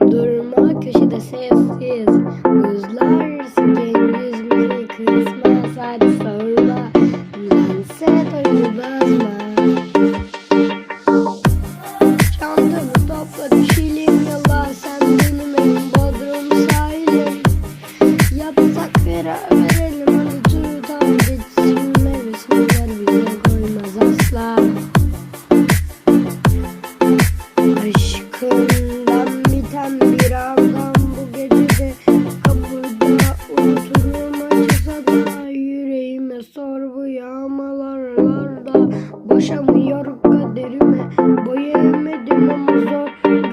Durma köşede sessiz. Buzlar siken yüzümü kısmaz Hadi sorma Bense doyunu bozma. Çantamı topla düşelim yola. Sen benim en bodrum sahilim Yapsak beraber verelim Hadi tutam bitsin. Mevsimler bize koymaz asla Boya yemedim ama zor.